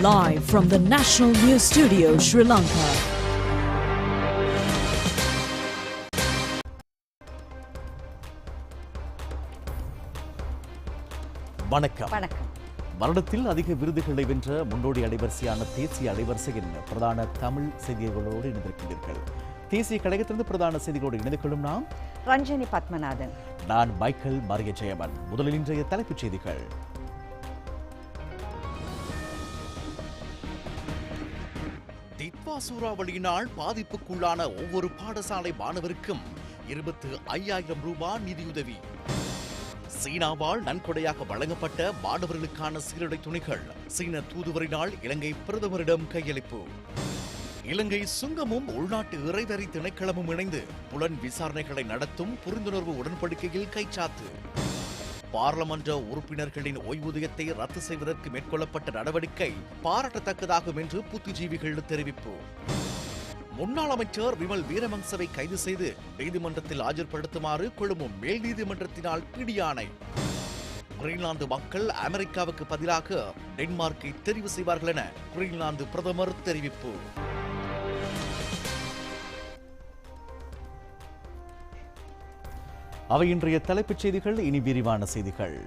Live from the National News Studio, Sri Lanka. வணக்கம் வணக்கம் வருடத்தில் அதிக விருதுகளை வென்ற முன்னோடி அலைவரிசையான தேசிய அலைவரிசையின் பிரதான தமிழ் செய்திகளோடு இணைந்திருக்கின்றீர்கள். தேசிய கழகத்திலிருந்து பிரதான செய்திகளோடு இணைந்து கொள்ளும் நாம். ரஞ்சனி பத்மநாதன். நான் மைக்கேல் மரிய ஜெயமன் முதலில் இன்றைய தலைப்புச் செய்திகள். டிட்வா சூறாவளியினால் பாதிப்புக்குள்ளான ஒவ்வொரு பாடசாலை மாணவருக்கும் இருபத்து ஐயாயிரம் ரூபாய் நிதியுதவி. சீனாவால் நன்கொடையாக வழங்கப்பட்ட மாணவர்களுக்கான சீருடை துணிகள். சீன தூதுவரினால் இலங்கை பிரதமரிடம் கையளிப்பு. இலங்கை சுங்கமும் உள்நாட்டு இறைவரி திணைக்களமும் இணைந்து புலன் விசாரணைகளை நடத்தும் புரிந்துணர்வு உடன்படிக்கையில் கைச்சாத்து. பாராளுமன்ற உறுப்பினர்களின் ஓய்வூதியத்தை ரத்து செய்வதற்கு மேற்கொள்ளப்பட்ட நடவடிக்கை பாராட்டத்தக்கதாகும் என்று புத்திஜீவிகள் தெரிவிப்பு. முன்னாள் அமைச்சர் விமல் வீரமங்சவை கைது செய்து நீதிமன்றத்தில் ஆஜர்படுத்துமாறு கொழும்பு மேல் நீதிமன்றத்தினால் பிடியாணை கிரீன்லாந்து மக்கள் அமெரிக்காவுக்கு பதிலாக டென்மார்க்கை தெரிவு செய்வார்கள் என கிரீன்லாந்து பிரதமர் தெரிவிப்பு. அவை இன்றைய தலைப்புச் செய்திகள் இனி விரிவான செய்திகள்.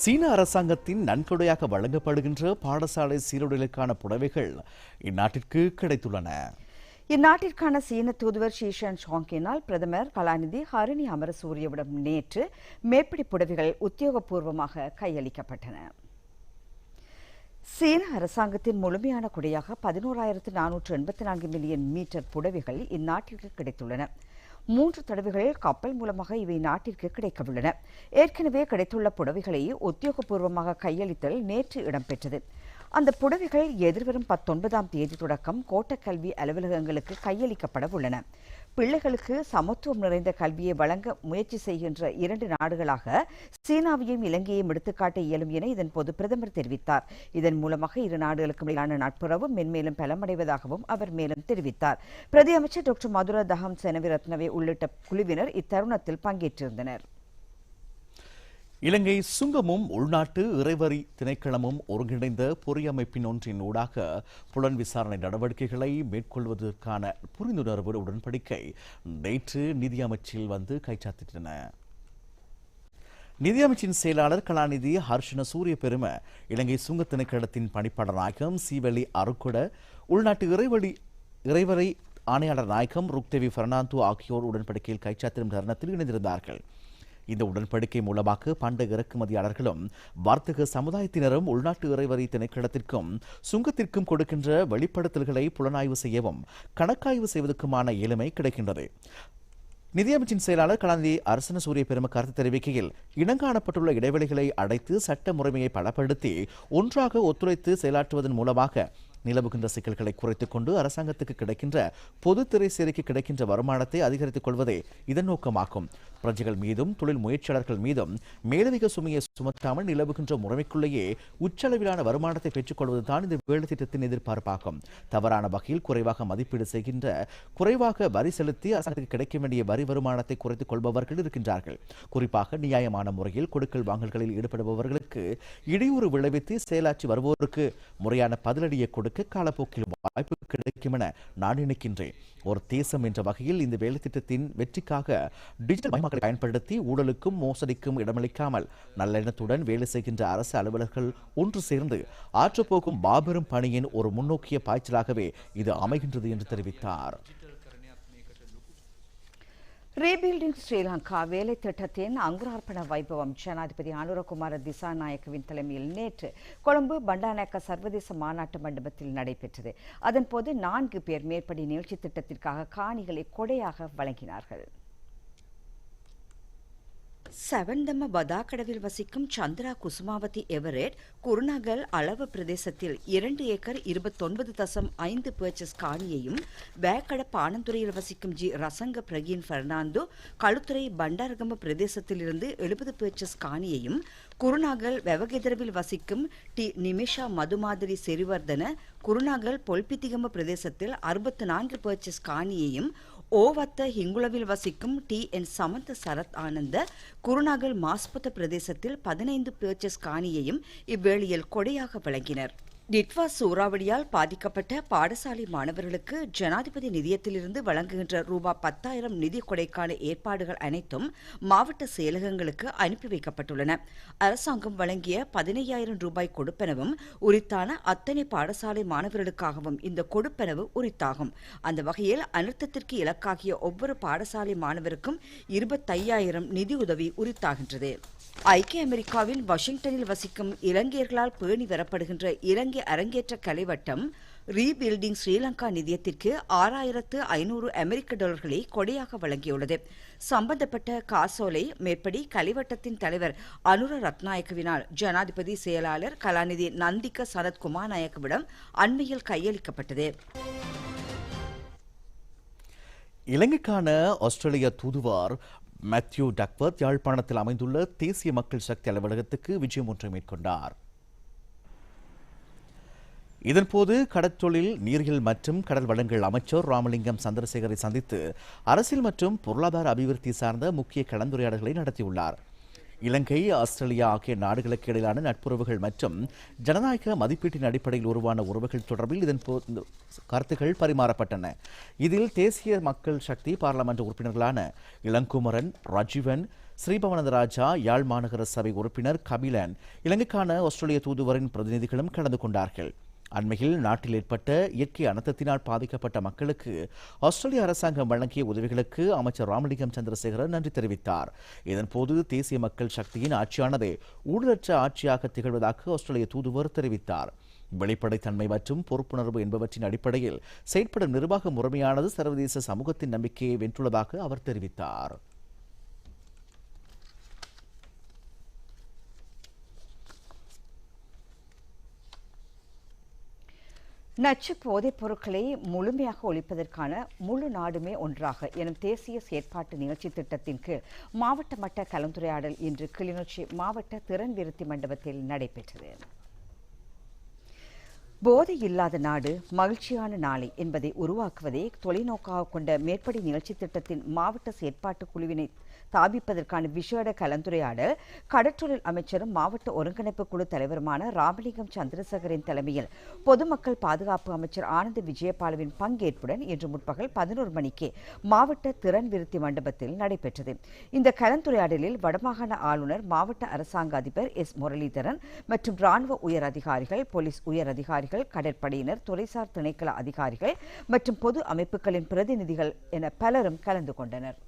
சீன அரசாங்கத்தின் நன்கொடையாக வழங்கப்படுகின்ற பாடசாலை சீருடலுக்கான புடவைகள் இந்நாட்டிற்கு கிடைத்துள்ளன. இந்நாட்டிற்கான சீன தூதுவர் ஷீஷன் ஷாங்கினால் பிரதமர் கலாநிதி ஹரிணி அமரசூரியவிடம் நேற்று மேப்பிடி புடவைகள் உத்தியோகபூர்வமாக கையளிக்கப்பட்டன. சீன அரசாங்கத்தின் முழுமையான குடையாக பதினோராயிரத்து நானூற்று எண்பத்தி நான்கு மில்லியன் மீட்டர் புடவைகள் இந்நாட்டிற்கு கிடைத்துள்ளன. மூன்று தடவைகளில் கப்பல் மூலமாக இவை நாட்டிற்கு கிடைக்கவுள்ளன. ஏற்கனவே கிடைத்துள்ள புடவைகளை உத்தியோகபூர்வமாக கையளித்தல் நேற்று இடம்பெற்றது. அந்த புடவைகள் எதிர்வரும் பத்தொன்பதாம் தேதி தொடக்கம் கோட்டக்கல்வி அலுவலகங்களுக்கு கையளிக்கப்பட உள்ளன. பிள்ளைகளுக்கு சமத்துவம் நிறைந்த கல்வியை வழங்க முயற்சி செய்கின்ற இரண்டு நாடுகளாக சீனாவையும் இலங்கையையும் எடுத்துக்காட்ட இயலும் என இதன் போது பிரதமர் தெரிவித்தார். இதன் மூலமாக இரு நாடுகளுக்கும் இடையிலான நட்புறவு மென்மேலும் பலமடைவதாகவும் அவர் மேலும் தெரிவித்தார். பிரதி அமைச்சர் டாக்டர் மதுர தஹம் செனவிரத்னவே உள்ளிட்ட குழுவினர் இத்தருணத்தில் பங்கேற்றிருந்தனர். இலங்கை சுங்கமும் உள்நாட்டு இறைவரி திணைக்களமும் ஒருங்கிணைந்த பொறியமைப்பின் ஒன்றின் ஊடாக புலன் விசாரணை நடவடிக்கைகளை மேற்கொள்வதற்கான புரிந்துணர்வு உடன்படிக்கை நேற்று நிதியமைச்சில் வந்து கைச்சாத்திட்டன. நிதியமைச்சின் செயலாளர் கலாநிதி ஹர்ஷன சூரிய பெரும இலங்கை சுங்க திணைக்களத்தின் பணிப்பாளர் நாயகம் சீவெளி அருக்குட உள்நாட்டு இறைவழி இறைவரை ஆணையாளர் நாயகம் ருக்தேவி பெர்னாந்து ஆகியோர் உடன்படிக்கையில் கைச்சாத்திடும் தருணத்தில் இணைந்திருந்தார்கள். இந்த உடன்படிக்கை மூலமாக பண்ட இறக்குமதியாளர்களும் வர்த்தக சமுதாயத்தினரும் உள்நாட்டு இறைவரி திணைக்களத்திற்கும் சுங்கத்திற்கும் கொடுக்கின்ற வெளிப்படுத்தல்களை புலனாய்வு செய்யவும் கணக்காய்வு செய்வதற்குமான இயலுமை கிடைக்கின்றது. நிதியமைச்சின் செயலாளர் கலாநிதி அரசன சூரிய பெரும கருத்து தெரிவிக்கையில் இனங்காணப்பட்டுள்ள இடைவெளிகளை அடைத்து சட்ட முறைமையை பலப்படுத்தி ஒன்றாக ஒத்துழைத்து செயலாற்றுவதன் மூலமாக நிலவுகின்ற சிக்கல்களை குறைத்துக் கொண்டு அரசாங்கத்துக்கு கிடைக்கின்ற பொது திரை சேரிக்கு கிடைக்கின்ற வருமானத்தை அதிகரித்துக் கொள்வதே இதன் நோக்கமாகும். பிரஜைகள் மீதும் தொழில் முயற்சியாளர்கள் மீதும் மேலதிக சுமையை சுமத்தாமல் நிலவுகின்ற முறைமைக்குள்ளேயே உச்சளவிலான வருமானத்தை பெற்றுக் கொள்வதுதான் இந்த வேலை திட்டத்தின் எதிர்பார்ப்பாகும். தவறான வகையில் குறைவாக மதிப்பீடு செய்கின்ற குறைவாக வரி செலுத்தி அரசாங்கத்துக்கு கிடைக்க வேண்டிய வரி வருமானத்தை குறைத்துக் கொள்பவர்கள் இருக்கின்றார்கள். குறிப்பாக நியாயமான முறையில் கொடுக்கல் வாங்கல்களில் ஈடுபடுபவர்களுக்கு இடையூறு விளைவித்து செயலாற்றி வருவோருக்கு முறையான பதிலடியை கொடுக்க காலப்போக்கில் வாய்ப்பு கிடைக்கும் என நான் நினைக்கின்றேன். ஒரு தேசம் என்ற வகையில் இந்த வேலைத்திட்டத்தின் வெற்றிக்காக டிஜிட்டல் மயமாக்கலை பயன்படுத்தி ஊழலுக்கும் மோசடிக்கும் இடமளிக்காமல் நல்லெண்ணத்துடன் வேலை செய்கின்ற அரசு அலுவலர்கள் ஒன்று சேர்ந்து ஆற்றுப்போக்கும் மாபெரும் பணியின் ஒரு முன்னோக்கிய பாய்ச்சலாகவே இது அமைகின்றது என்று தெரிவித்தார். ரீபில்டிங் ஸ்ரீலங்கா வேலை திட்டத்தின் அங்குரார்ப்பண வைபவம். ஜனாதிபதி அனுரகுமார திசாநாயக்கவின் தலைமையில் நேற்று கொழும்பு பண்டாநாயக்க சர்வதேச மாநாட்டு மண்டபத்தில் நடைபெற்றது. அதன்போது நான்கு பேர் மேற்படி நிகழ்ச்சி திட்டத்திற்காக காணிகளை கொடையாக வழங்கினார்கள். செவந்தம பதாக்கடவில் வசிக்கும் சந்திரா குசுமாவதி எவரேட் குருநாகல் அளவு பிரதேசத்தில் இரண்டு ஏக்கர் இருபத்தொன்பது தசம் ஐந்து பர்ச்சஸ் காணியையும் வேக்கட பானந்துறையில் வசிக்கும் ஜி ரசங்க பிரகீன் பெர்னாந்தோ களுத்துறை பண்டாரகம பிரதேசத்திலிருந்து எழுபது பர்ச்சஸ் காணியையும் குருநாகல் வெவகெதரவில் வசிக்கும் டி நிமிஷா மதுமாதிரி செரிவர்தன குருநாகல் பொல்பித்திகம பிரதேசத்தில் அறுபத்து நான்கு பர்ச்சஸ் காணியையும் ஓவத்த ஹிங்குளவில் வசிக்கும் டி. என். சமந்த சரத் ஆனந்த குருநாகல் மாஸ்பத பிரதேசத்தில் பதினைந்து பேர்ச்சஸ் காணியையும் இவ்வேளையில் கொடையாக வழங்கினர். நிட்வா சூறாவளியால் பாதிக்கப்பட்ட பாடசாலை மாணவர்களுக்கு ஜனாதிபதி நிதியத்திலிருந்து வழங்குகின்ற ரூபாய் பத்தாயிரம் நிதி கொடைக்கான ஏற்பாடுகள் அனைத்தும் மாவட்ட செயலகங்களுக்கு அனுப்பி வைக்கப்பட்டுள்ளன. அரசாங்கம் வழங்கிய பதினையாயிரம் ரூபாய் கொடுப்பனவும் உரித்தான அத்தனை பாடசாலை மாணவர்களுக்காகவும் இந்த கொடுப்பனவு உரித்தாகும். அந்த வகையில் அனர்த்தத்திற்கு இலக்காகிய ஒவ்வொரு பாடசாலை மாணவருக்கும் இருபத்தையாயிரம் நிதியுதவி உரித்தாகின்றது. ஐக்கிய அமெரிக்காவின் வாஷிங்டனில் வசிக்கும் இலங்கையர்களால் பேணி வரப்படுகின்ற இலங்கை அரங்கேற்ற கலைவட்டம் ரீபில்டிங் ஸ்ரீலங்கா நிதியத்திற்கு ஆறாயிரத்து ஐநூறு அமெரிக்க டாலர்களை கொடையாக வழங்கியுள்ளது. சம்பந்தப்பட்ட காசோலை மேற்படி கலைவட்டத்தின் தலைவர் அனுர ரத்நாயக்கவினால் ஜனாதிபதி செயலாளர் கலாநிதி நந்திக சரத் குமாநாயக்கவிடம் அண்மையில் கையளிக்கப்பட்டது. இலங்கைக்கான ஆஸ்திரேலிய தூதுவார் மேத்யூ டக்வர்த் யாழ்ப்பாணத்தில் அமைந்துள்ள தேசிய மக்கள் சக்தி அலுவலகத்துக்கு விஜயம் ஒன்றை மேற்கொண்டார். இதன்போது கடற்தொழில் நீரியல் மற்றும் கடல் வளங்கள் அமைச்சர் ராமலிங்கம் சந்திரசேகரை சந்தித்து அரசியல் மற்றும் பொருளாதார அபிவிருத்தி சார்ந்த முக்கிய கலந்துரையாடல்களை நடத்தியுள்ளார். இலங்கை ஆஸ்திரேலியா ஆகிய நாடுகளுக்கு இடையிலான நட்புறவுகள் மற்றும் ஜனநாயக மதிப்பீட்டின் அடிப்படையில் உருவான உறவுகள் தொடர்பில் இதன் கருத்துக்கள் பரிமாறப்பட்டன. இதில் தேசிய மக்கள் சக்தி பாராளுமன்ற உறுப்பினர்களான இளங்குமரன் ராஜீவன் ஸ்ரீபவனந்தராஜா யாழ் மாநகர சபை உறுப்பினர் கபிலன் இலங்கைக்கான ஆஸ்திரேலிய தூதுவரின் பிரதிநிதிகளும் கலந்து கொண்டார்கள். அண்மையில் நாட்டில் ஏற்பட்ட இயற்கை அனர்த்தத்தினால் பாதிக்கப்பட்ட மக்களுக்கு ஆஸ்திரேலிய அரசாங்கம் வழங்கிய உதவிகளுக்கு அமைச்சர் ராமலிங்கம் சந்திரசேகரன் நன்றி தெரிவித்தார். இதன்போது தேசிய மக்கள் சக்தியின் ஆட்சியானது ஊழலற்ற ஆட்சியாக திகழ்வதாக ஆஸ்திரேலிய தூதுவர் தெரிவித்தார். வெளிப்படைத்தன்மை மற்றும் பொறுப்புணர்வு என்பவற்றின் அடிப்படையில் செயற்படும் நிர்வாக முறைமையானது சர்வதேச சமூகத்தின் நம்பிக்கையை வென்றுள்ளதாக அவர் தெரிவித்தார். நச்சு போதைப் பொருட்களை முழுமையாக ஒழிப்பதற்கான முழு நாடுமே ஒன்றாக எனும் தேசிய செயற்பாட்டு நிகழ்ச்சி திட்டத்தின் கீழ் மாவட்ட மட்ட கலந்துரையாடல் இன்று கிளிநொச்சி மாவட்ட திறன் விருத்தி மண்டபத்தில் நடைபெற்றது. போதை இல்லாத நாடு மகிழ்ச்சியான நாளை என்பதை உருவாக்குவதே தொலைநோக்காக கொண்ட மேற்படி நிகழ்ச்சி திட்டத்தின் மாவட்ட செயற்பாட்டு குழுவினை ஸ்தாபிப்பதற்கான விசேட கலந்துரையாடல் கடற்றொழில் அமைச்சரும் மாவட்ட ஒருங்கிணைப்பு குழு தலைவருமான ராமலிங்கம் சந்திரசேகரின் தலைமையில் பொதுமக்கள் பாதுகாப்பு அமைச்சர் ஆனந்த் விஜயபாலுவின் பங்கேற்புடன் இன்று முற்பகல் பதினோரு மணிக்கு மாவட்ட திறன் விருத்தி மண்டபத்தில் நடைபெற்றது. இந்த கலந்துரையாடலில் வடமாகாண ஆளுநர் மாவட்ட அரசாங்க அதிபர் எஸ் முரளிதரன் மற்றும் ராணுவ உயர் அதிகாரிகள் போலீஸ் உயர் அதிகாரிகள் கடற்படையினர் துறைசார் திணைக்கள அதிகாரிகள் மற்றும் பொது அமைப்புகளின் பிரதிநிதிகள் என பலரும் கலந்து கொண்டனர்.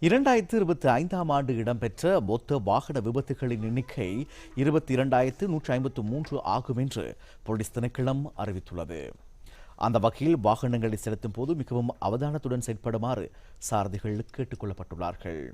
இரண்டாயிரத்து இருபத்தி ஐந்தாம் ஆண்டு இடம்பெற்ற மொத்த வாகன விபத்துகளின் எண்ணிக்கை இருபத்தி இரண்டாயிரத்து நூற்றி ஐம்பத்து மூன்று ஆகும் என்று போலீஸ் திணைக்களம் அறிவித்துள்ளது. அந்த வகையில் வாகனங்களை செலுத்தும் போது மிகவும் அவதானத்துடன் செயற்படுமாறு சாரதிகள் கேட்டுக்கொள்ளப்பட்டுள்ளார்கள்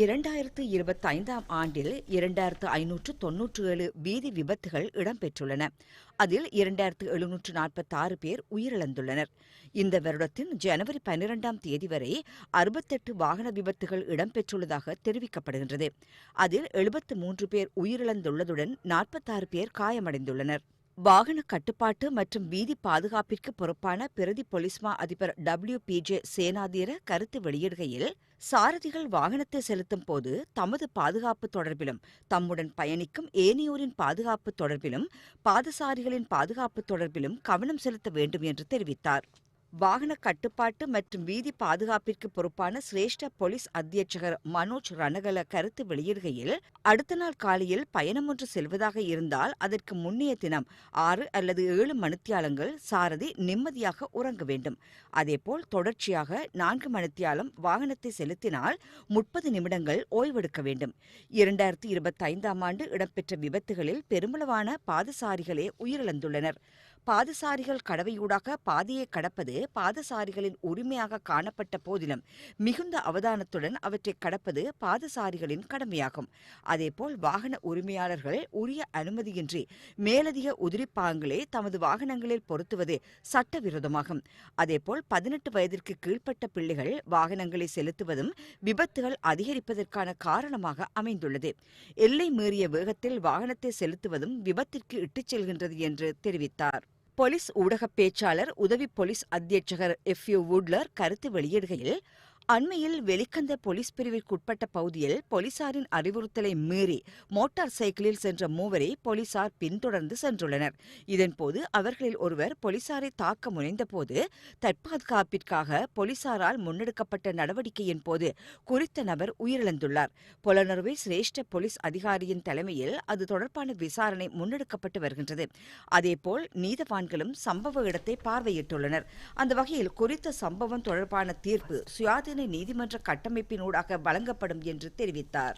இரண்டாயிரத்து இருபத்தி ஐந்தாம் ஆண்டில் இரண்டாயிரத்து ஐநூற்று தொன்னூற்று ஏழு வீதி விபத்துகள் இடம்பெற்றுள்ளன. அதில் இரண்டாயிரத்து எழுநூற்று நாற்பத்தி ஆறு பேர் உயிரிழந்துள்ளனர். இந்த வருடத்தின் ஜனவரி பன்னிரெண்டாம் தேதி வரை அறுபத்தெட்டு வாகன விபத்துகள் இடம்பெற்றுள்ளதாக தெரிவிக்கப்படுகின்றது. அதில் எழுபத்து மூன்று பேர் உயிரிழந்துள்ளதுடன் நாற்பத்தாறு பேர் காயமடைந்துள்ளனர். வாகன கட்டுப்பாட்டு மற்றும் வீதி பாதுகாப்பிற்கு பொறுப்பான பிரதி பொலிஸ்மா அதிபர் டபிள்யூ பி ஜே சேனாதீர கருத்து வெளியிடுகையில் சாரதிகள் வாகனத்தை செலுத்தும் போது தமது பாதுகாப்பு தொடர்பிலும் தம்முடன் பயணிக்கும் ஏனையோரின் பாதுகாப்பு தொடர்பிலும் பாதசாரிகளின் பாதுகாப்பு தொடர்பிலும் கவனம் செலுத்த வேண்டும் என்று தெரிவித்தார். வாகன கட்டுப்பாட்டு மற்றும் வீதி பாதுகாப்பிற்கு பொறுப்பான சிரேஷ்ட போலீஸ் அத்தியட்சகர் மனோஜ் ரணகல கருத்து வெளியிடுகையில் அடுத்த நாள் காலையில் பயணம் ஒன்று செல்வதாக இருந்தால் அதற்கு முன்னைய தினம் ஆறு அல்லது ஏழு மணித்தியாலங்கள் சாரதி நிம்மதியாக உறங்க வேண்டும். அதேபோல் தொடர்ச்சியாக நான்கு மணித்தியாலம் வாகனத்தை செலுத்தினால் முப்பது நிமிடங்கள் ஓய்வெடுக்க வேண்டும். இரண்டாயிரத்தி இருபத்தி ஐந்தாம் ஆண்டு இடம்பெற்ற விபத்துகளில் பெருமளவான பாதசாரிகளே உயிரிழந்துள்ளனர். பாதசாரிகள் கடவையூடாக பாதையை கடப்பது பாதசாரிகளின் உரிமையாக காணப்பட்ட போதிலும் மிகுந்த அவதானத்துடன் அவற்றை கடப்பது பாதசாரிகளின் கடமையாகும். அதேபோல் வாகன உரிமையாளர்கள் உரிய அனுமதியின்றி மேலதிக உதிரிப்பாகங்களை தமது வாகனங்களில் பொருத்துவது சட்டவிரோதமாகும். அதேபோல் பதினெட்டு வயதிற்கு கீழ்ப்பட்ட பிள்ளைகள் வாகனங்களை செலுத்துவதும் விபத்துகள் அதிகரிப்பதற்கான காரணமாக அமைந்துள்ளது. எல்லை மீறிய வேகத்தில் வாகனத்தை செலுத்துவதும் விபத்திற்கு இட்டுச் செல்கின்றது என்று தெரிவித்தார். போலீஸ் ஊடகப் பேச்சாளர் உதவி போலீஸ் அத்தியட்சகர் எஃப் யூ வுட்லர் கருத்து வெளியிடுகையில் அண்மையில் வெளிக்கந்த போலீஸ் பிரிவிற்குட்பட்ட பகுதியில் போலீசாரின் அறிவுறுத்தலை மீறி மோட்டார் சைக்கிளில் சென்ற மூவரை போலீசார் பின்தொடர்ந்து சென்றுள்ளனர். இதன்போது அவர்களில் ஒருவர் போலீசாரை தாக்க முனைந்தபோது தற்பாதுகாப்பிற்காக போலீசாரால் முன்னெடுக்கப்பட்ட நடவடிக்கையின் போது குறித்த நபர் உயிரிழந்துள்ளார். புலனறுவை சிரேஷ்ட போலீஸ் அதிகாரியின் தலைமையில் அது தொடர்பான விசாரணை முன்னெடுக்கப்பட்டு வருகின்றது. அதேபோல் நீதவான்களும் சம்பவ இடத்தை பார்வையிட்டுள்ளனர். அந்த வகையில் குறித்த சம்பவம் தொடர்பான தீர்ப்பு சுயாதீன நீதிமன்ற கட்டமைப்பினூடாக வழங்கப்படும் என்று தெரிவித்தார்.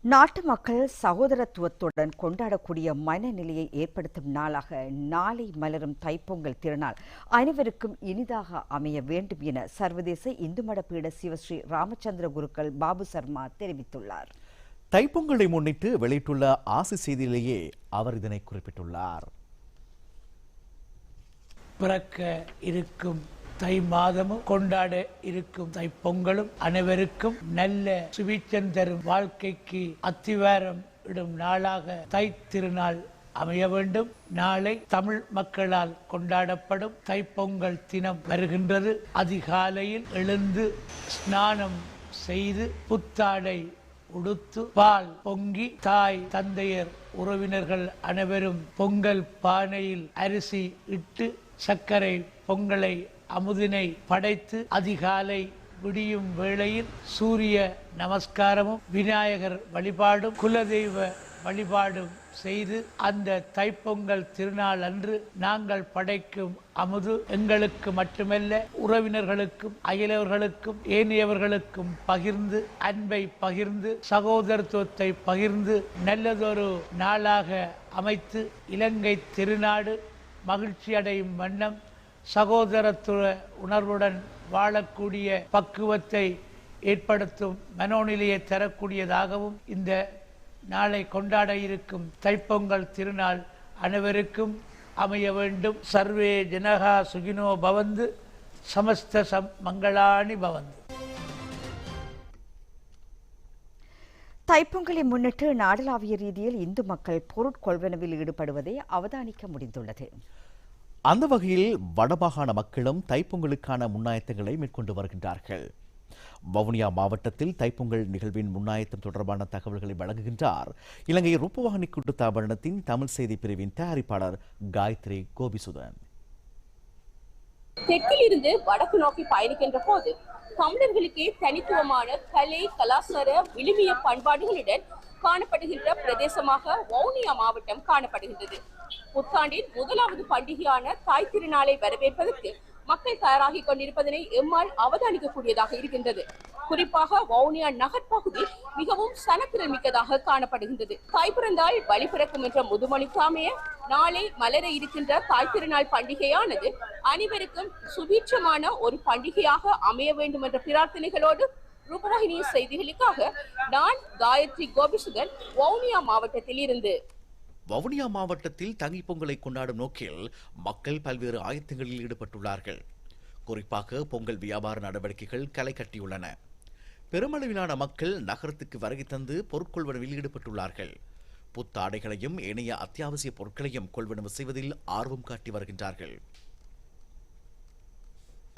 நாட்டு மக்கள் சகோதரத்துவத்துடன் கொண்டாடக்கூடிய மனநிலையை ஏற்படுத்தும் நாளாக நாளை மலரும் தைப்பொங்கல் திருநாள் அனைவருக்கும் இனிதாக அமைய வேண்டும் என சர்வதேச இந்து மட பீட சிவஸ்ரீ ராமச்சந்திர குருக்கள் பாபு சர்மா தெரிவித்துள்ளார். தைப்பொங்கலை முன்னிட்டு வெளியிட்டுள்ள ஆசி செய்தியிலேயே அவர் இதனை குறிப்பிட்டுள்ளார். பிறக்க இருக்கும் தை மாதமும் கொண்டாட இருக்கும். தை பொங்கலும் அனைவருக்கும் நல்ல சுபிச்சம் தரும் வாழ்க்கைக்கு அத்திவாரம் இடும் நாளாக தை திருநாள் அமைய வேண்டும். நாளை தமிழ் மக்களால் கொண்டாடப்படும் தைப்பொங்கல் தினம் வருகின்றது. அதிகாலையில் எழுந்து ஸ்நானம் செய்து புத்தாடை உடுத்து பால் பொங்கி தாய் தந்தையர் உறவினர்கள் அனைவரும் பொங்கல் பானையில் அரிசி இட்டு சர்க்கரை பொங்கலை அமுதினை படைத்து அதிகாலை விடியும் வேளையில் சூரிய நமஸ்காரமும் விநாயகர் வழிபாடும் குலதெய்வ வழிபாடும் செய்து அந்த தைப்பொங்கல் திருநாள் அன்று நாங்கள் படைக்கும் அமுது எங்களுக்கு மட்டுமல்ல உறவினர்களுக்கும் அயலவர்களுக்கும் ஏனையவர்களுக்கும் பகிர்ந்து அன்பை பகிர்ந்து சகோதரத்துவத்தை பகிர்ந்து நல்லதொரு நாளாக அமைத்து இலங்கை திருநாடு மகிழ்ச்சி அடையும் வண்ணம் சகோதரத்துவ உணர்வுடன் வாழக்கூடிய பக்குவத்தை ஏற்படுத்தும் மனோநிலையை தரக்கூடியதாகவும் இந்த நாளை கொண்டாட இருக்கும் தைப்பொங்கல் திருநாள் அனைவருக்கும் அமைய வேண்டும். சர்வே ஜனகா சுகினோ பவந்து சமஸ்த சம் மங்களாணி பவந்து. தைப்பொங்கலை முன்னிட்டு நாடளாவிய ரீதியில் இந்து மக்கள் பொருட்கொள்வனவில் ஈடுபடுவதை அவதானிக்க முடிந்துள்ளது. அந்த வகையில் வடமாகாண மக்களும் தைப்பொங்கலுக்கான முன்னாயத்தங்களை மேற்கொண்டு வருகின்றார்கள். வவுனியா மாவட்டத்தில் தைப்பொங்கல் நிகழ்வின் முன்னாயத்தம் தொடர்பான தகவல்களை வழங்குகின்றார் இலங்கை ரூபவாகினி கூட்டுத்தாபனத்தின் தமிழ் செய்தி பிரிவின் தயாரிப்பாளர் காயத்ரி கோபிசுதன். தெற்கில் இருந்து வடக்கு நோக்கி பயணிக்கின்ற போது தமிழர்களுக்கே தனித்துவமான கலை கலாச்சார விழுமிய பண்பாடுகளுடன் காணப்படுகின்ற பிரதேசமாக வவுனியா மாவட்டம் காணப்படுகின்றது. புத்தாண்டின் முதலாவது பண்டிகையான தாய் திருநாளை வரவேற்பதற்கு மக்கள் தயாராகி கொண்டிருப்பதனை எம்மால் அவதானிக்கக்கூடியதாக இருக்கின்றது. குறிப்பாக வவுனியா நகர்ப்பகுதி மிகவும் சனத்திறன் மிக்கதாக காணப்படுகின்றது. தாய் பிறந்தால் வழி பிறக்கும் என்ற முதுமொழிக்கு நாளை மலர இருக்கின்ற தாய் திருநாள் பண்டிகையானது அனைவருக்கும் சுபீட்சமான ஒரு பண்டிகையாக அமைய வேண்டும் என்ற பிரார்த்தனைகளோடு ரூபவாகினி செய்திகளுக்காக நான் காயத்ரி கோபிசுதன் வவுனியா மாவட்டத்தில் இருந்து வவுனியா மாவட்டத்தில் தங்கி பொங்கலை கொண்டாடும் நோக்கில் மக்கள் பல்வேறு ஆயத்தங்களில் ஈடுபட்டுள்ளார்கள். குறிப்பாக பொங்கல் வியாபார நடவடிக்கைகள் களை கட்டியுள்ளன. பெருமளவிலான மக்கள் நகரத்துக்கு வருகை தந்து பொருட்கொள்வனவில் ஈடுபட்டுள்ளார்கள். புத்தாடைகளையும் ஏனைய அத்தியாவசிய பொருட்களையும் கொள்வனவு செய்வதில் ஆர்வம் காட்டி வருகின்றார்கள்.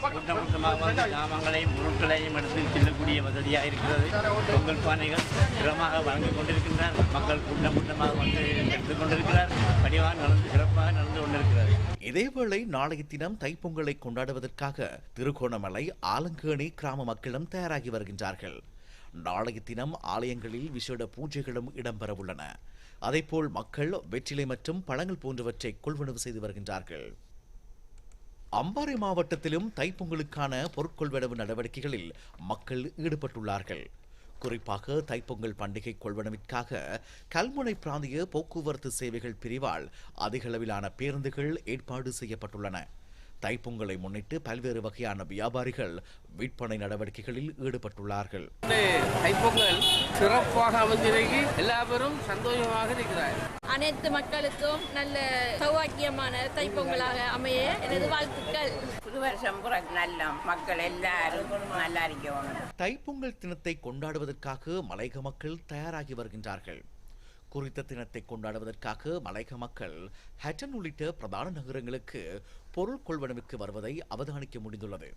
கூட்டம் கூட்டமாக வந்து ஜாமங்களையும் பொருட்களையும் எடுத்து செல்லக்கூடிய வசதியாக இருக்கிறது. பொங்கல் பானைகள் திறமாக வழங்கிக் கொண்டிருக்கின்றனர். மக்கள் கூட்டம் கூட்டமாக வந்து எடுத்துக் கொண்டிருக்கிறார். பணிவாக நடந்து சிறப்பாக நடந்து கொண்டிருக்கிறது இதேவேளை நாளைய தினம் தைப்பொங்கலை கொண்டாடுவதற்காக திருகோணமலை ஆலங்கேணி கிராம மக்களும் தயாராகி வருகின்றார்கள். நாளைய தினம் ஆலயங்களில் விசேட பூஜைகளும் இடம்பெற உள்ளன. அதேபோல் மக்கள் வெற்றிலை மற்றும் பழங்கள் போன்றவற்றை கொள்வனவு செய்து வருகின்றார்கள். அம்பாறை மாவட்டத்திலும் தைப்பொங்கலுக்கான பொருட்கொள்வனவு நடவடிக்கைகளில் மக்கள் ஈடுபட்டுள்ளார்கள். குறிப்பாக தைப்பொங்கல் பண்டிகை கொள்வனவிற்காக கல்முனை பிராந்திய போக்குவரத்து சேவைகள் பிரிவால் அதிகளவிலான பேருந்துகள் ஏற்பாடு செய்யப்பட்டுள்ளன. தைப்பொங்கலை முன்னிட்டு பல்வேறு வகையான வியாபாரிகள் விற்பனை நடவடிக்கைகளில் ஈடுபட்டுள்ளார்கள். இந்த தைப்பொங்கல் சிறப்பாக அமைந்திருக்கி எல்லாரும் சந்தோஷமாக இருக்கிறார் அனைத்து மக்களுக்கும் நல்ல சௌவாக்கியமான தைப்பொங்கலாக அமைய எனது வாழ்த்துக்கள். புது வருஷம் நல்ல மக்கள் எல்லாரும் நல்லா இருக்கணும். தைப்பொங்கல் தினத்தை கொண்டாடுவதற்காக மலையக மக்கள் தயாராகி வருகின்றார்கள். குறித்த தினத்தை கொண்டாடுவதற்காக மலையக மக்கள் ஹட்டன் உள்ளிட்ட பிரதான நகரங்களுக்கு பொருள் கொள்வனவுக்கு வருவதை அவதானிக்க முடிந்துள்ளது.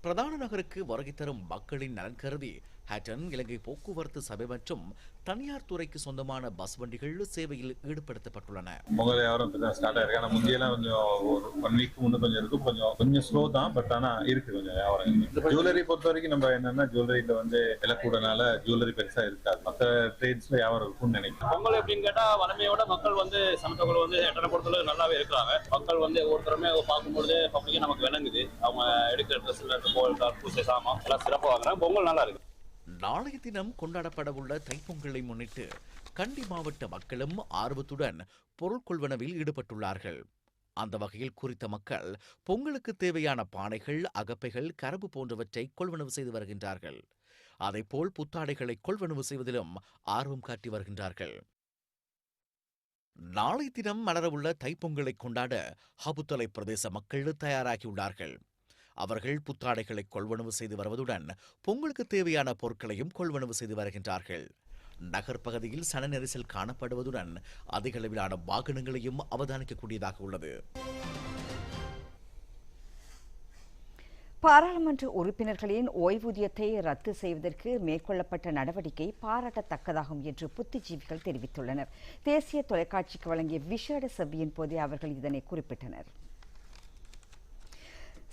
பிரதான நகருக்கு வருகை தரும் மக்களின் நலன் கருதி ஹட்டன் இலங்கை போக்குவரத்து சபை மற்றும் தனியார் துறைக்கு சொந்தமான பஸ் வண்டிகள் சேவையில் ஈடுபடுத்தப்பட்டுள்ளன. பொங்கல் வியாபாரம் இப்பதான் ஸ்டார்ட் ஆயிருக்கு. ஆனா முந்தியெல்லாம் கொஞ்சம் ஒரு ஒன் வீக் முன்ன கொஞ்சம் இருக்கும். கொஞ்சம் கொஞ்சம் ஸ்லோ தான் பட் ஆனா இருக்கு கொஞ்சம் வியாபாரம். ஜுவல்லரி பொறுத்த வரைக்கும் நம்ம என்னன்னா ஜுவல்லரியில வந்து விலை கூடனால ஜுவல்லரி பெருசா இருக்காது. மற்ற ட்ரேட்ஸ்ல வியாபாரம் இருக்கும்னு நினைக்கிறேன். பொங்கல் எப்படின்னு கேட்டா வளமையோட மக்கள் வந்து சமத்தொகை வந்து எட்டனை பொறுத்தளவு நல்லாவே இருக்கிறாங்க. மக்கள் வந்து ஒவ்வொருத்தருமே பார்க்கும்பொழுது பப்ளிக்கா நமக்கு விளங்குது. அவங்க எடுக்கிற ட்ரெஸ்ல இருந்து கோல்டார் பூசை சாமான் எல்லாம் சிறப்பாக வாங்குறாங்க. பொங்கல் நல்லா இருக்கு. நாளைய தினம் கொண்டாடப்படவுள்ள தைப்பொங்கலை முன்னிட்டு கண்டி மாவட்ட மக்களும் ஆர்வத்துடன் பொருள் கொள்வனவில் ஈடுபட்டுள்ளார்கள். அந்த வகையில் குறித்த மக்கள் பொங்கலுக்கு தேவையான பானைகள் அகப்பைகள் கரபு போன்றவற்றை கொள்வனவு செய்து வருகின்றார்கள். அதேபோல் புத்தாடைகளை கொள்வனவு செய்வதிலும் ஆர்வம் காட்டி வருகின்றார்கள். நாளை தினம் மலரவுள்ள தைப்பொங்கலை கொண்டாட ஹபுத்தலை பிரதேச மக்கள் தயாராகியுள்ளார்கள் அவர்கள் புத்தாடைகளை கொள்வனவு செய்து வருவதுடன் பொங்கலுக்கு தேவையான பொருட்களையும் கொள்வனவு செய்து வருகின்றார்கள். நகர் பகுதியில் சன நெரிசல் காணப்படுவதுடன் அதிக அளவிலான வாகனங்களையும் அவதானிக்கக்கூடியதாக உள்ளது. பாராளுமன்ற உறுப்பினர்களின் ஓய்வூதியத்தை ரத்து செய்வதற்கு மேற்கொள்ளப்பட்ட நடவடிக்கை பாராட்டத்தக்கதாகும் என்று புத்திஜீவிகள் தெரிவித்துள்ளனர். தேசிய தொலைக்காட்சிக்கு வழங்கிய விசேட சபையின் போதே அவர்கள் இதனை குறிப்பிட்டனர்.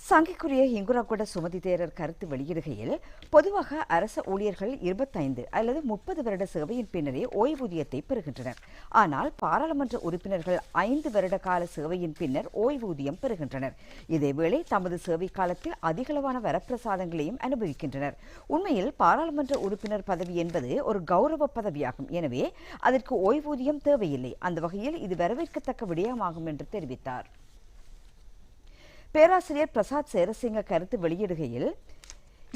சங்கைக்குரிய ஹிங்குராகுட சுமதி தேரர் கருத்து வெளியிடுகையில் பொதுவாக அரச ஊழியர்கள் இருபத்தைந்து அல்லது முப்பது வருட சேவையின் பின்னரே ஓய்வூதியத்தை பெறுகின்றனர். ஆனால் பாராளுமன்ற உறுப்பினர்கள் ஐந்து வருட கால சேவையின் பின்னர் ஓய்வூதியம் பெறுகின்றனர். இதேவேளை தமது சேவை காலத்தில் அதிகளவான வரப்பிரசாதங்களையும் அனுபவிக்கின்றனர். உண்மையில் பாராளுமன்ற உறுப்பினர் பதவி என்பது ஒரு கௌரவ பதவியாகும். எனவே அதற்கு ஓய்வூதியம் தேவையில்லை. அந்த வகையில் இது வரவேற்கத்தக்க விடயமாகும் என்று தெரிவித்தார். பேராசிரியர் பிரசாத் சேரசிங்க கருத்து வெளியிடுகையில்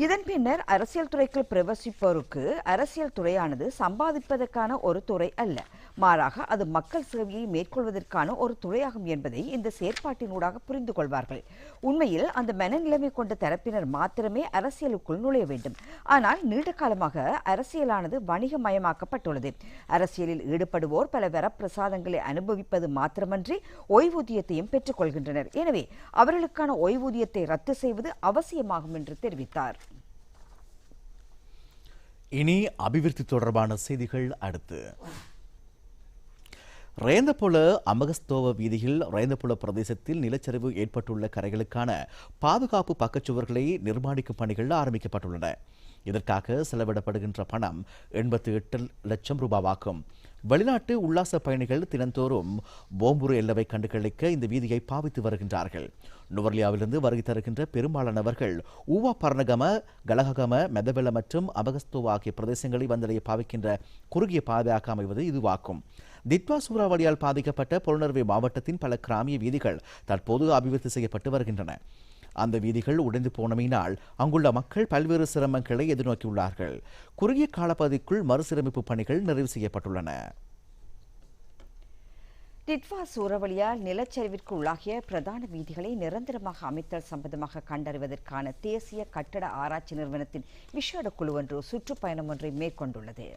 இதன் பின்னர் அரசியல் துறைக்குள் பிரவசிப்பவருக்கு அரசியல் துறையானது சம்பாதிப்பதற்கான ஒரு துறை அல்ல. மாறாக அது மக்கள் சேவையை மேற்கொள்வதற்கான ஒரு துறையாகும் என்பதை இந்த செயற்பாட்டினூடாக புரிந்து கொள்வார்கள். உண்மையில் அந்த மனநிலைமை கொண்ட தரப்பினர் மாத்திரமே அரசியலுக்குள் நுழைய வேண்டும். ஆனால் நீண்ட காலமாக அரசியலானது வணிகமயமாக்கப்பட்டுள்ளது. அரசியலில் ஈடுபடுவோர் பல வரப்பிரசாதங்களை அனுபவிப்பது மாத்திரமன்றி ஓய்வூதியத்தையும் பெற்றுக்கொள்கின்றனர் எனவே அவர்களுக்கான ஓய்வூதியத்தை ரத்து செய்வது அவசியமாகும் என்று தெரிவித்தார். இனி அபிவிருத்தி தொடர்பான செய்திகள் அடுத்து. ரேந்தபுல அமகஸ்தோவ வீதியில் ரேந்தபுல பிரதேசத்தில் நிலச்சரிவு ஏற்பட்டுள்ள கரைகளுக்கான பாதுகாப்பு பக்கச்சுவர்களை நிர்மாணிக்கும் பணிகள் ஆரம்பிக்கப்பட்டுள்ளன. இதற்காக செலவிடப்படுகின்ற பணம் எண்பத்தி எட்டு லட்சம் ரூபாவாகும். வெளிநாட்டு உல்லாச பயணிகள் தினந்தோறும் போம்புரு எல்லவை கண்டுகளிக்க இந்த வீதியை பாவித்து வருகின்றார்கள். நுவர்லியாவிலிருந்து வருகை தருகின்ற பெரும்பாலானவர்கள் ஊவா பர்ணகம கலககம மெதவெல மற்றும் அபகஸ்தோவா ஆகிய பிரதேசங்களை வந்தடைய பாவிக்கின்ற குறுகிய பாதையாக அமைவது இதுவாகும். தித்வா சூறாவளியால் பாதிக்கப்பட்ட புலனர்வை மாவட்டத்தின் பல கிராமிய வீதிகள் தற்போது அபிவிருத்தி செய்யப்பட்டு வருகின்றன. அந்த வீதிகள் உடைந்து போனமையினால் அங்குள்ள மக்கள் பல்வேறு சிரமங்களை எதிர்நோக்கியுள்ளார்கள். குறுகிய காலப்பகுதிக்குள் மறுசீரமைப்பு பணிகள் நிறைவு செய்யப்பட்டுள்ளன. டிட்வா சூறாவளியால் நிலச்சரிவிற்கு உள்ளாகிய பிரதான வீதிகளை நிரந்தரமாக அமைத்தல் சம்பந்தமாக கண்டறிவதற்கான தேசிய கட்டட ஆராய்ச்சி நிறுவனத்தின் விசேட குழு ஒன்று சுற்றுப்பயணம் ஒன்றை மேற்கொண்டுள்ளது.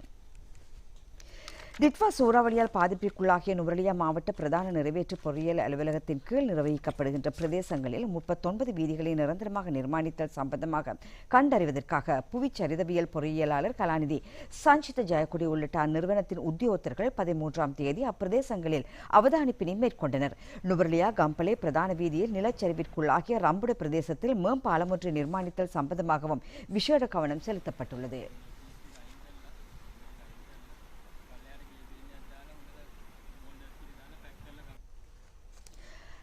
டிட்வா சூறாவளியால் பாதிப்பிற்குள்ளாகிய நுவரலியா மாவட்ட பிரதான நிறைவேற்று பொறியியல் அலுவலகத்தின் கீழ் நிர்வகிக்கப்படுகின்ற பிரதேசங்களில் முப்பத்தொன்பது வீதிகளை நிரந்தரமாக நிர்மாணித்தல் சம்பந்தமாக கண்டறிவதற்காக புவிச்சரிதவியல் பொறியியலாளர் கலாநிதி சஞ்சித ஜெயக்குடி உள்ளிட்ட அந்நிறுவனத்தின் உத்தியோகத்தர்கள் பதிமூன்றாம் தேதி அப்பிரதேசங்களில் அவதானிப்பினை மேற்கொண்டனர். நுவரலியா கம்பலே பிரதான வீதியில் நிலச்சரிவிற்குள்ளாகிய ரம்புட பிரதேசத்தில் மேம்பாலம் ஒன்றை நிர்மாணித்தல் சம்பந்தமாகவும் விசேட கவனம் செலுத்தப்பட்டுள்ளது.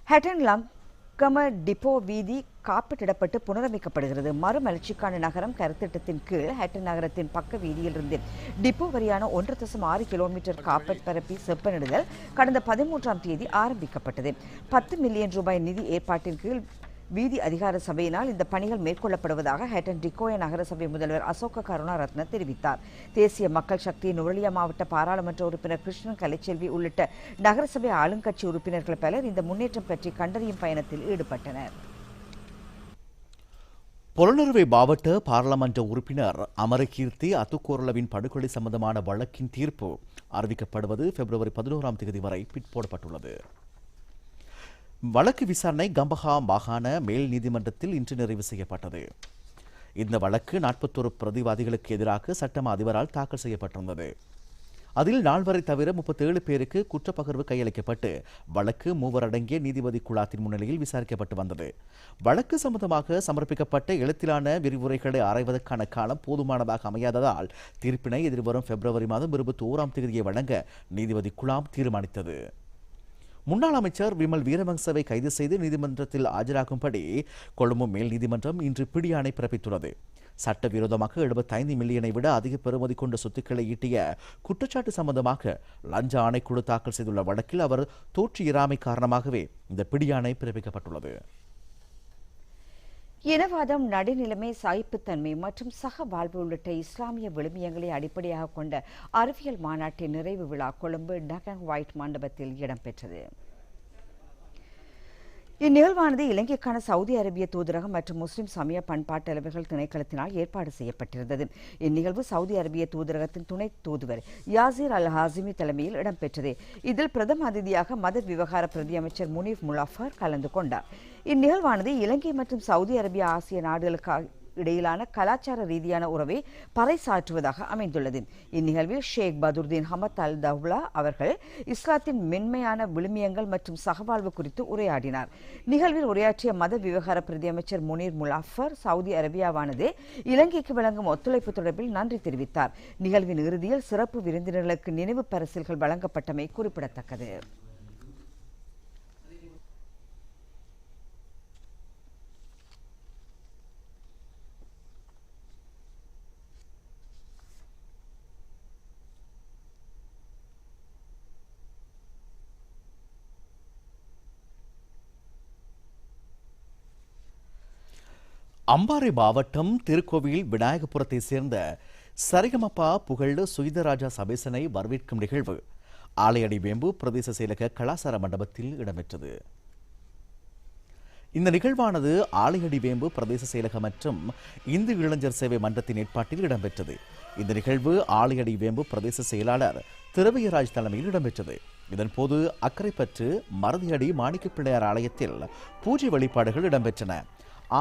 ஹெட்டன்லாங் கம டிப்போ வீதி காப்பிட்டிடப்பட்டு புனரமைக்கப்படுகிறது. மறுமலர்ச்சிக்கான நகரம் கருத்திட்டத்தின் கீழ் ஹெட்டன் நகரத்தின் பக்க வீதியிலிருந்து டிப்போ வரியான ஒன்று தசம் ஆறு கிலோமீட்டர் காப்பட் பரப்பி செப்பனிடுதல் கடந்த பதிமூன்றாம் தேதி ஆரம்பிக்கப்பட்டது. பத்து மில்லியன் ரூபாய் நிதி ஏற்பாட்டின் கீழ் வீதி அதிகார சபையினால் இந்த பணிகள் மேற்கொள்ளப்படுவதாக ஹேட்டன் டிக்கோய நகரசபை முதல்வர் அசோக கருணாரத்ன தெரிவித்தார். தேசிய மக்கள் சக்தி நுவலியா மாவட்ட பாராளுமன்ற உறுப்பினர் கிருஷ்ணன் கலைச்செல்வி உள்ளிட்ட நகரசபை ஆளுங்கட்சி உறுப்பினர்கள் பலர் இந்த முன்னேற்றம் பற்றி கண்டறியும் பயணத்தில் ஈடுபட்டனர். புலனறுவை மாவட்ட பாராளுமன்ற உறுப்பினர் அமரகீர்த்தி அத்துக்கோரளவின் படுகொலை சம்பந்தமான வழக்கின் தீர்ப்பு அறிவிக்கப்படுவது பிப்ரவரி பதினோராம் தேதி வரை பிற்போடப்பட்டுள்ளது. வழக்கு விசாரணை கம்பஹா மாகாண மேல் நீதிமன்றத்தில் இன்று நிறைவு செய்யப்பட்டது. இந்த வழக்கு நாற்பத்தொரு பிரதிவாதிகளுக்கு எதிராக சட்டம அதிபரால் தாக்கல் செய்யப்பட்டிருந்தது. அதில் நால்வரை தவிர முப்பத்தேழு பேருக்கு குற்றப்பகிர்வு கையளிக்கப்பட்டு வழக்கு மூவர் அடங்கிய நீதிபதி குழாத்தின் முன்னிலையில் விசாரிக்கப்பட்டு வந்தது. வழக்கு சம்பந்தமாக சமர்ப்பிக்கப்பட்ட எழுத்திலான விரிவுரைகளை ஆராய்வதற்கான காலம் போதுமானதாக அமையாததால் தீர்ப்பினை எதிர்வரும் பிப்ரவரி மாதம் இருபத்தி ஓராம் தேதியை வழங்க நீதிபதி குழாம் தீர்மானித்தது. முன்னாள் அமைச்சர் விமல் வீரவங்சவை கைது செய்து நீதிமன்றத்தில் ஆஜராகும்படி கொழும்பு மேல் நீதிமன்றம் இன்று பிடியாணை பிறப்பித்துள்ளது. சட்டவிரோதமாக எழுபத்தைந்து மில்லியனை விட அதிக பெறுமதி கொண்ட சொத்துக்களை ஈட்டிய குற்றச்சாட்டு சம்பந்தமாக லஞ்ச ஆணைக்குழு தாக்கல் செய்துள்ள வழக்கில் அவர் தோற்றியிராமை காரணமாகவே இந்த பிடியாணை பிறப்பிக்கப்பட்டுள்ளது. இனவாதம் நடுநிலைமை சாய்ப்புத்தன்மை மற்றும் சக வாழ்வு உள்ளிட்ட இஸ்லாமிய விழுமியங்களை அடிப்படையாக கொண்ட அறிவியல் மாநாட்டின் நிறைவு விழா கொழும்பு டகன் ஒயிட் மண்டபத்தில் இடம்பெற்றது. இந்நிகழ்வானது இலங்கைக்கான சவுதி அரேபிய தூதரகம் மற்றும் முஸ்லிம் சமய பண்பாட்டு தலைவர்கள் திணைக்களத்தினால் ஏற்பாடு செய்யப்பட்டிருந்தது. இந்நிகழ்வு சவுதி அரேபிய தூதரகத்தின் துணை தூதுவர் யாசிர் அல் ஹாசிமி தலைமையில் இடம்பெற்றது. இதில் பிரதம அதிதியாக மத விவகார பிரதி அமைச்சர் முனீப் முலாஃபர் கலந்து கொண்டார். இந்நிகழ்வானது இலங்கை மற்றும் சவுதி அரேபியா ஆசிய நாடுகளுக்காக இடையிலான கலாச்சார ரீதியான உறவை பறைசாற்றுவதாக அமைந்துள்ளது. இந்நிகழ்வில் ஷேக் பதுர்தீன் ஹமத் அல் தவ்லா அவர்கள் இஸ்லாத்தின் மென்மையான விழுமியங்கள் மற்றும் சகவாழ்வு குறித்து உரையாடினார். நிகழ்வில் உரையாற்றிய மத விவகார பிரதியமைச்சர் முனீர் முலாஃபர் சவுதி அரேபியாவானது இலங்கைக்கு வழங்கும் ஒத்துழைப்பு தொடர்பில் நன்றி தெரிவித்தார். நிகழ்வின் இறுதியில் சிறப்பு விருந்தினர்களுக்கு நினைவு பரிசில்கள் வழங்கப்பட்டமை குறிப்பிடத்தக்கது. அம்பாறை மாவட்டம் திருக்கோவில் விநாயகபுரத்தை சேர்ந்த சரிகமப்பா புகழ் சுயிதராஜா சபேசனை வரவேற்கும் நிகழ்வு. ஆலையடி வேம்பு பிரதேச செயலக கலாசார மண்டபத்தில் இடம்பெற்றது. இந்த நிகழ்வானது ஆலையடி வேம்பு பிரதேச செயலக மற்றும் இந்து இளைஞர் சேவை மன்றத்தின் ஏற்பாட்டில் இடம்பெற்றது. இந்த நிகழ்வு ஆலையடி வேம்பு பிரதேச செயலாளர் திரவியராஜ் தலைமையில் இடம்பெற்றது. இதன்போது அக்கரைப்பற்று மறதியடி மாணிக்க பிள்ளையார் ஆலயத்தில் பூஜை வழிபாடுகள் இடம்பெற்றன.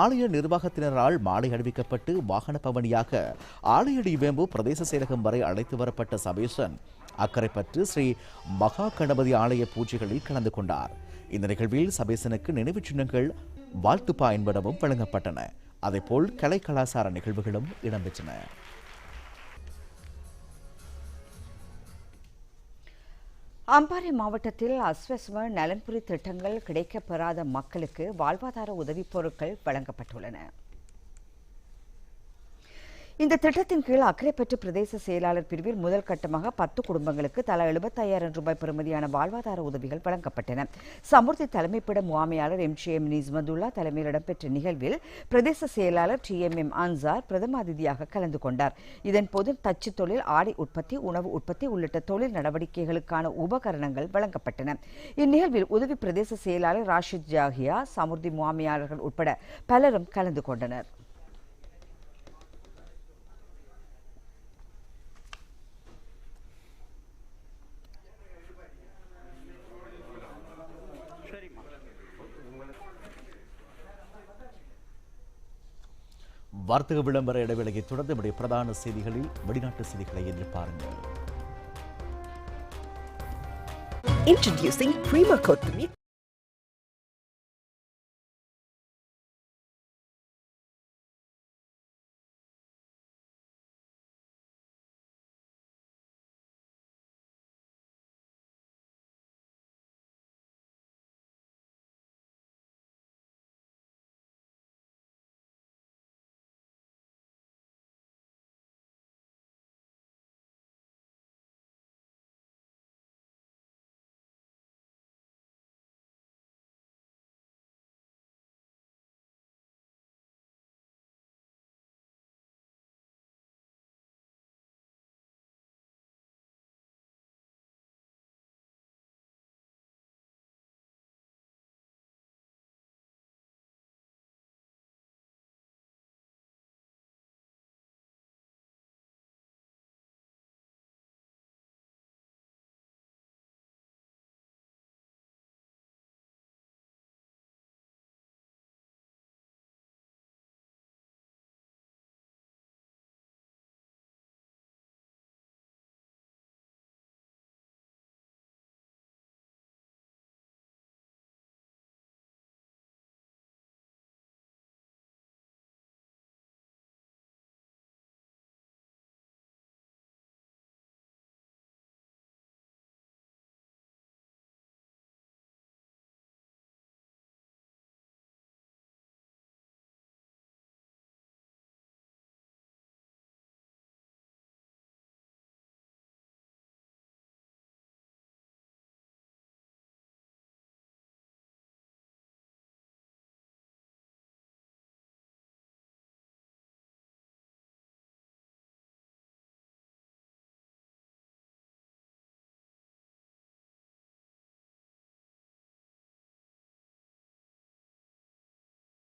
ஆலய நிர்வாகத்தினரால் மாலை அணிவிக்கப்பட்டு வாகன பவனியாக ஆலையடி வேம்பு பிரதேச செயலகம் வரை அழைத்து வரப்பட்ட சபேசன் அக்கரைப்பற்று ஸ்ரீ மகா கணபதி ஆலய பூஜைகளில் கலந்து கொண்டார். இந்த நிகழ்வில் சபேசனுக்கு நினைவுச் சின்னங்கள் வாழ்த்துப்பா என்பனவும் வழங்கப்பட்டன. அதேபோல் கலை கலாசார நிகழ்வுகளும் இடம்பெற்றன. அம்பாறை மாவட்டத்தில் அஸ்வஸ்ம நலன்புரி திட்டங்கள் கிடைக்கப்பெறாத மக்களுக்கு வாழ்வாதார உதவிப் பொருட்கள் வழங்கப்பட்டுள்ளன. இந்த திட்டத்தின் கீழ் அக்கரைப்பற்று பிரதேச செயலாளர் பிரிவில் முதல் கட்டமாக பத்து குடும்பங்களுக்கு தலா எழுபத்தாயிரம் ரூபாய் பெறுமதியான வாழ்வாதார உதவிகள் வழங்கப்பட்டன. சமுர்த்தி தலைமைப்பிட முகாமையாளர் எம். ஷி எம். நிஸ்மதுல்லா தலைமையில் இடம்பெற்ற நிகழ்வில் பிரதேச செயலாளர் டி. எம். எம். அன்சார் பிரதம அதிதியாக கலந்து கொண்டார். இதன்போது தச்சு தொழில் ஆடை உற்பத்தி உணவு உற்பத்தி உள்ளிட்ட தொழில் நடவடிக்கைகளுக்கான உபகரணங்கள் வழங்கப்பட்டன. இந்நிகழ்வில் உதவி பிரதேச செயலாளர் ராஷித் ஜாகியா சமுர்தி முகாமையாளர்கள் உட்பட பலரும் கலந்து கொண்டனர். வர்த்தக விளம்பர இடைவேளையை தொடர்ந்து நம்முடைய பிரதான செய்திகளில் வெளிநாட்டு செய்திகளை எதிர்பாருங்கள் Introducing Prima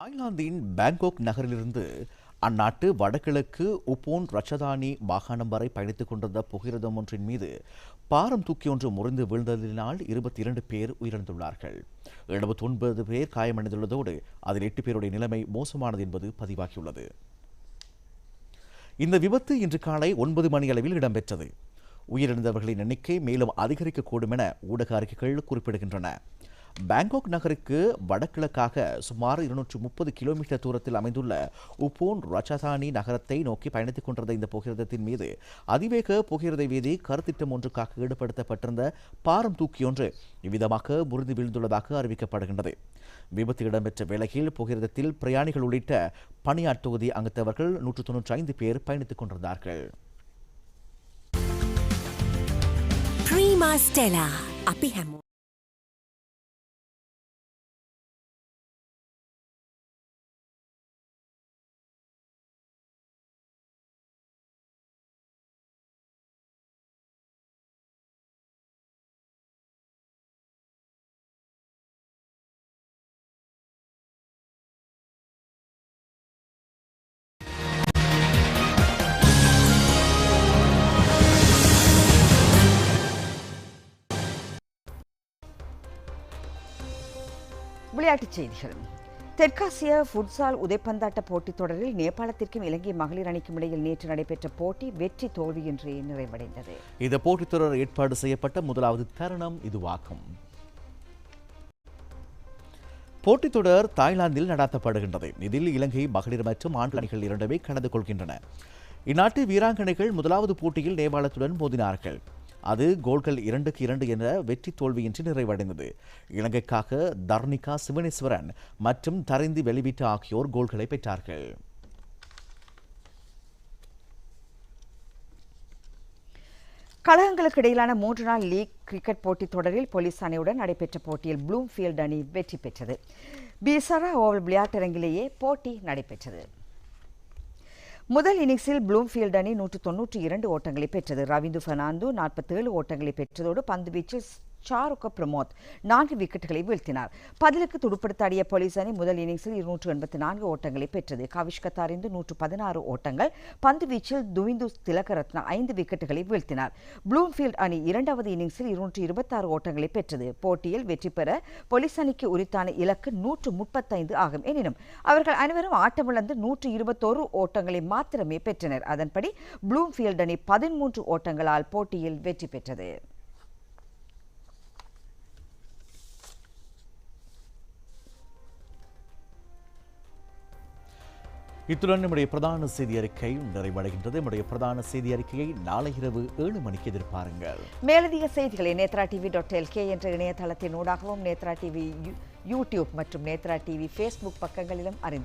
தாய்லாந்தின் பேங்காக் நகரிலிருந்து அந்நாட்டு வடகிழக்கு உப்போன் ரச்சதானி மாகாணம் வரை பயணித்துக் கொண்டிருந்த புகிரதம் ஒன்றின் மீது பாரம் தூக்கி ஒன்று முறிந்து வீழ்ந்ததினால் இருபத்தி இரண்டு பேர் உயிரிழந்துள்ளார்கள். எழுபத்தி ஒன்பது பேர் காயமடைந்துள்ளதோடு அதில் எட்டு பேருடைய நிலைமை மோசமானது என்பது பதிவாகியுள்ளது. இந்த விபத்து இன்று காலை ஒன்பது மணி அளவில் இடம்பெற்றது. உயிரிழந்தவர்களின் எண்ணிக்கை மேலும் அதிகரிக்கக்கூடும் என ஊடக அறிக்கைகள் குறிப்பிடுகின்றன. பேங்காக் நகருக்கு வடகிழக்காக சுமார் இருநூற்று முப்பது கிலோமீட்டர் தூரத்தில் அமைந்துள்ள உப்போன் ரச்சதானி நகரத்தை நோக்கி பயணித்துக் கொண்டிருந்த இந்த புகையிரதத்தின் மீது அதிவேக புகையிரத வீதி கருத்திட்டம் ஒன்றுக்காக ஈடுபடுத்தப்பட்டிருந்த பாரம் தூக்கியொன்று இவ்விதமாக முறிந்து வீழ்ந்துள்ளதாக அறிவிக்கப்படுகின்றது விபத்து இடம்பெற்ற வேளையில் புகையிரதத்தில் பிரயாணிகள் உள்ளிட்ட பணியார் தொகுதி அங்கத்தவர்கள் நூற்று தொன்னூற்றி ஐந்து பேர் பயணித்துக் கொண்டிருந்தார்கள் Prima Stella. விளையாட்டுச் செய்திகள். தெற்காசிய ஃபுட்சால் உதைப்பந்தாட்ட போட்டித் தொடரில் நேபாளத்திற்கும் இலங்கை மகளிர் அணிக்கும் இடையில் நேற்று நடைபெற்ற போட்டி வெற்றி தோல்வியின்றி நிறைவடைந்தது. இந்த போட்டித் தொடர் ஏற்பாடு செய்யப்பட்ட முதலாவது தருணம் இதுவாகும். போட்டித் தொடர் தாய்லாந்தில் நடாத்தப்படுகின்றது. இதில் இலங்கை மகளிர் மற்றும் ஆண்கள் அணிகள் இரண்டுமே கலந்து கொள்கின்றன. இந்நாட்டு வீராங்கனைகள் முதலாவது போட்டியில் நேபாளத்துடன் மோதினார்கள். அது கோல்கள் இரண்டுக்கு இரண்டு என வெற்றி தோல்வியின்றி நிறைவடைந்தது. இலங்கைக்காக தர்ணிகா சிவனேஸ்வரன் மற்றும் தரைந்தி வெளிவிட்ட ஆகியோர் கோல்களை பெற்றார்கள். கழகங்களுக்கு இடையிலான மூன்று நாள் லீக் கிரிக்கெட் போட்டித் தொடரில் போலீஸ் அணியுடன் நடைபெற்ற போட்டியில் ப்ளூம்ஃபீல்ட் அணி வெற்றி பெற்றது. பிசரா ஓவல் விளையாட்டரங்கிலேயே போட்டி நடைபெற்றது. முதல் இன்னிங்ஸில் ப்ளூம்ஃபீல்ட் அணி நூற்று தொன்னூற்றி இரண்டு ஓட்டங்களை பெற்றது. ரவீந்து பெர்னாந்து நாற்பத்தேழு ஓட்டங்களை பெற்றதோடு பந்து வீச்சில் சாருக்க பிரமோத் நான்கு விக்கெட்டுகளை வீழ்த்தினார். பதிலுக்கு துடுப்படுத்தாடிய போலீஸ் அணி முதல் இன்னிங்ஸில் இருநூற்று எண்பத்தி நான்கு ஓட்டங்களை பெற்றது. கவிஷ் கத்தாரிந்து நூற்று பதினாறு ஓட்டங்கள் பந்து வீச்சில் துவிந்து திலகரத்னா ஐந்து விக்கெட்டுகளை வீழ்த்தினார். ப்ளூம்ஃபீல்ட் அணி இரண்டாவது இன்னிங்ஸில் இருநூற்று இருபத்தாறு ஓட்டங்களை பெற்றது. போட்டியில் வெற்றி பெற போலீஸ் அணிக்கு உரித்தான இலக்கு நூற்று முப்பத்தைந்து ஆகும் எனினும் அவர்கள் அனைவரும் ஆட்டமிழந்து நூற்று இருபத்தோரு ஓட்டங்களை மாத்திரமே பெற்றனர். அதன்படி ப்ளூம்ஃபீல்ட் அணி பதிமூன்று ஓட்டங்களால் போட்டியில் வெற்றி பெற்றது. இத்துடன் நம்முடைய பிரதான செய்தி அறிக்கை நிறைவடைகின்றது நம்முடைய பிரதான செய்தி அறிக்கையை நாளை இரவு ஏழு மணிக்கு எதிர்பாருங்கள் மேலதிக செய்திகளை நேத்ரா டிவி டாட் எல்கே என்ற இணையதளத்தின் ஊடாகவும் நேத்ரா டிவி யூடியூப் மற்றும் நேத்ரா டிவி ஃபேஸ்புக் பக்கங்களிலும் அறிந்து